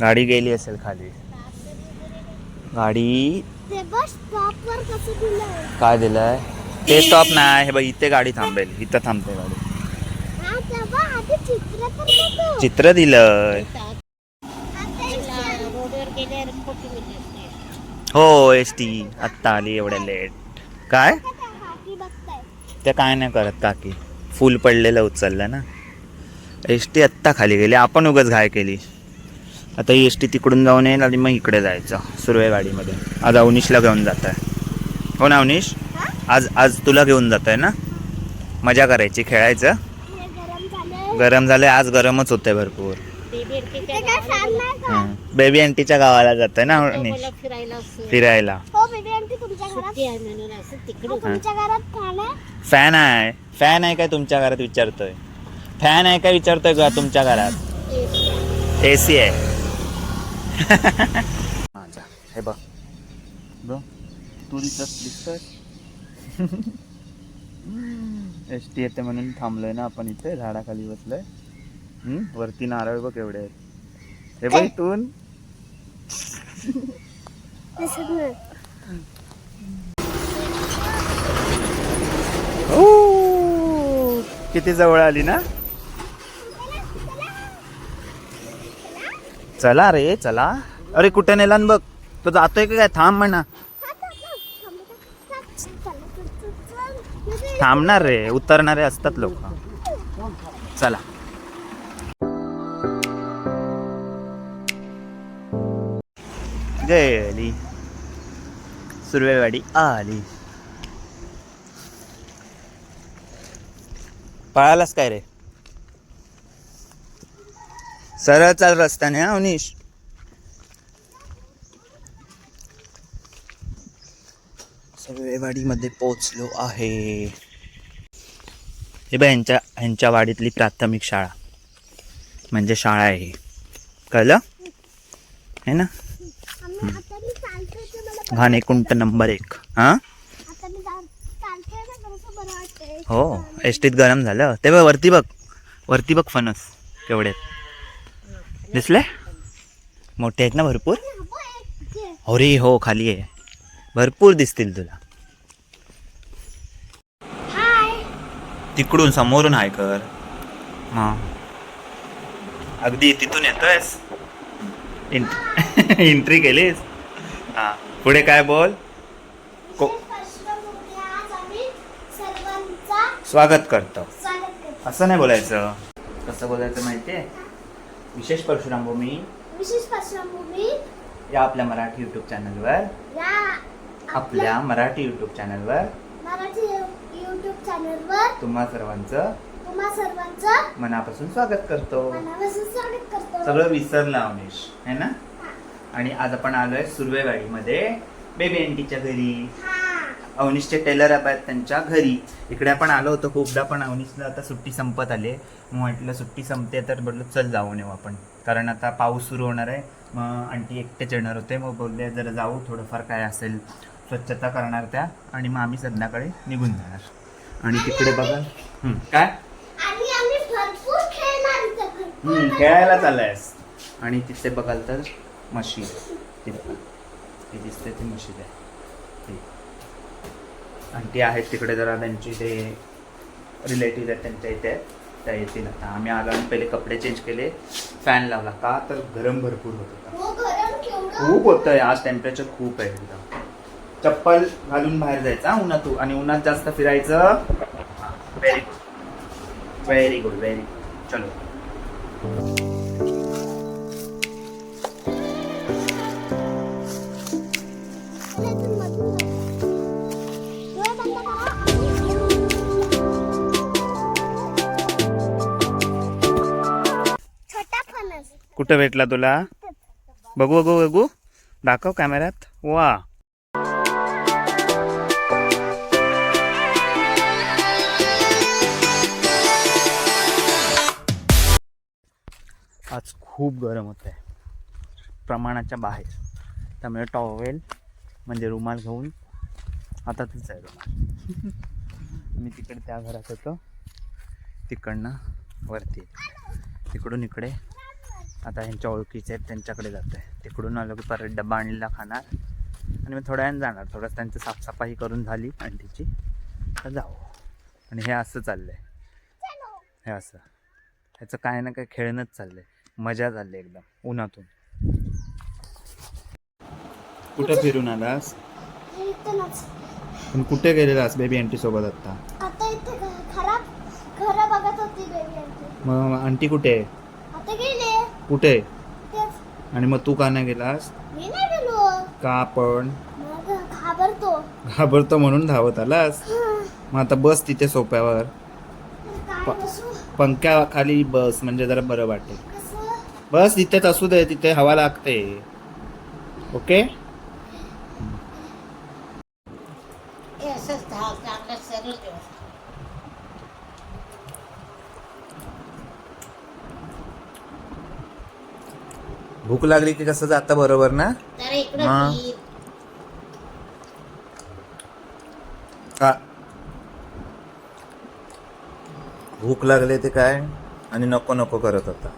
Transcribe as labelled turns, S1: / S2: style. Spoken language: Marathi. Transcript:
S1: गाडी गेली असेल खाली. गाडी
S2: ते बस स्टॉपवर कसं दिलंय?
S1: काय दिलंय? ते स्टॉप नाही हे बघ इथे गाडी थांबेल इथं थांबते गाडी.
S2: हा चित्र तर नको
S1: चित्र दिलंय. हो एस टी आत्ता आली एवढ्या लेट काय?
S2: त्या काकी बघताय.
S1: ते काय नाही करत काकी फुल पडलेलं उचललं ना. एस टी आत्ता खाली गेली आपण उगाच घाय केली. आता ही एस टी तिकडून जाऊन येईल आणि मग इकडे जायचं सुरवे गाडीमध्ये आज अवनीशला घेऊन जात आहे हो ना अवनीश? आज आज तुला घेऊन जात आहे ना? मजा करायची खेळायचं?
S2: हे गरम झालंय
S1: आज गरमच होतंय भरपूर.
S3: बेबी
S2: फॅन
S1: आंटीच्या गावाला जात आहे ना अवनीश?
S3: मला फिरायला
S1: फिरायला.
S2: हो बेबी आंटी तुमच्या घरात?
S3: सुट्टी आहे म्हणून असं
S2: हो,
S3: तिकडं
S2: तुमच्या घरात फॅन आहे?
S1: फॅन आहे. फॅन आहे काय तुमच्या घरात विचारतोय? फॅन आहे काय विचारतोय का तुमच्या घरात? ए सी आहे. माझा. हे बघ. बघ तू दिसत दिसतोय? एस टी येते म्हणून थांबलोय ना आपण इथे झाडाखाली बसलोय. हम्म? वरती नारळ बघ एवढे आहेत. हे बघ इथून. किती जवळ आली ना? चला रे चला. अरे कुठे नेला बघ. तो जातोय का काय? थांब म्हणा. थांबणार रे उतरणारे असतात लोक. चला. गेली सुरवेवाडी आली. पळालास काय रे? सरळ चाल रस्त्याने हा अवनीश? सुरवेवाडीमध्ये पोचलो आहे. हे बघ ह्यांच्या ह्यांच्या वाडीतली प्राथमिक शाळा. म्हणजे शाळा आहे कळलं? है ना?
S2: आता मी
S1: घाणेकुंट नंबर एक. हां? हो एस टीत गरम झालं. ते बघ वरती बघ. वरती बघ फणस केवढे दिसले? मोठे आहेत ना भरपूर. अरे हो खाली आहे. भरपूर दिसतील तुला.
S2: हाय.
S1: तिकडून समोरून हाय कर. अगदी तिथून येतोयस? एंट्री केलीस? हां. पुढे काय बोल? को
S2: पार्श्वभूमी आज आम्ही सर्वांचा
S1: स्वागत करतो.
S2: स्वागत करतो.
S1: असं नाही बोलायचं. कसं बोलायचं माहिती आहे विशेष परशुराम भूमी
S2: विशेष पार्श्वभूमी
S1: या आपल्या मराठी यूट्यूब चॅनलवर
S2: या
S1: आपल्या मराठी यूट्यूब चॅनलवर
S2: मराठी युट्यूब चॅनलवर
S1: तुम्हा सर्वांचं
S2: तुम्हा सर्वांचं
S1: मनापासून स्वागत करतो.
S2: मनापासून स्वागत करतो.
S1: सगळं विसरलं अवनीश है ना? आणि आज आपण आलोय सुरवेवाडीमध्ये बेबी आंटीच्या घरी.
S2: हा.
S1: अवनीशचे टेलर आहेत त्यांच्या घरी. इकडे आपण आलो होतो खूपदा पण अवनीशला आता सुट्टी संपत आली आहे. मग म्हटलं सुट्टी संपते तर बोललो चल जाऊन येऊ आपण. कारण आता पाऊस सुरू होणार आहे. मग आंटी एकटेच येणार होते. मग बोलले जरा जाऊ थोडंफार काय असेल स्वच्छता करणार त्या आणि मग आम्ही संध्याकाळी निघून जाणार. आणि तिकडे बघा. काय? खेळायला चाललायस. आणि तिथे बघाल तर म्हशी ती बघा. ती दिसते ती म्हशी आहे. ती आहेत तिकडे जरा त्यांची ते रिलेटिव्ह आहेत त्यांच्या इथे. त्या येतील आता. आम्ही आलो आणि पहिले कपडे चेंज केले. फॅन लावला. का तर गरम भरपूर होत होता.
S2: हो
S1: खूप होतंय आज टेम्परेचर खूप आहे एकदम. चप्पल घालून बाहेर जायचं हा उन्हातून आणि उन्हात जास्त फिरायचं? Very good very good very good चलो. कुठं भेटला तुला? बघू बघू बघू. दाखव कॅमेऱ्यात. वा. आज खूप गरम होत आहे प्रमाणाच्या बाहेर. त्यामुळे टॉवेल म्हणजे रुमाल घेऊन हातातच आहे रुमाल मी तिकडे त्या घरात होतो. तिकडनं वरती. तिकडून इकडे आता ह्यांच्या ओळखीचे आहेत त्यांच्याकडे जात आहे. तिकडून आलो की परत डबा आणलेला खाणार. आणि मग थोड्या वेळानं जाणार थोडंसं त्यांचं साफसफाई करून झाली आंटीची. तर जाऊ. आणि हे असं चाललंय. हे असं. ह्याचं काय ना काय खेळणंच चाललंय. मजा चालली एकदम उन्हातून. कुठं फिरून आलास? पण कुठे गेलेलास बेबी आंटी सोबत आता
S2: आता इथे घ- खराब घरं बघत होती बेबी आंटी
S1: मग आंटी कुठे? आहे कुठे? आणि मग तू का नाही गेलास?
S2: मी नाही गेलो.
S1: का आपण
S2: मग घाबरतो.
S1: घाबरतो म्हणून धावत आलास? मग आता बस तिथे सोप्यावर. पंख्या खाली बस? म्हणजे जरा बरं वाटेल. बस तिथेच असू दे तिथे हवा लागते. ओके? भूक लागली की कसं जातं बरोबर ना? हा. का भूक लागले ते काय? आणि नको नको करत होता.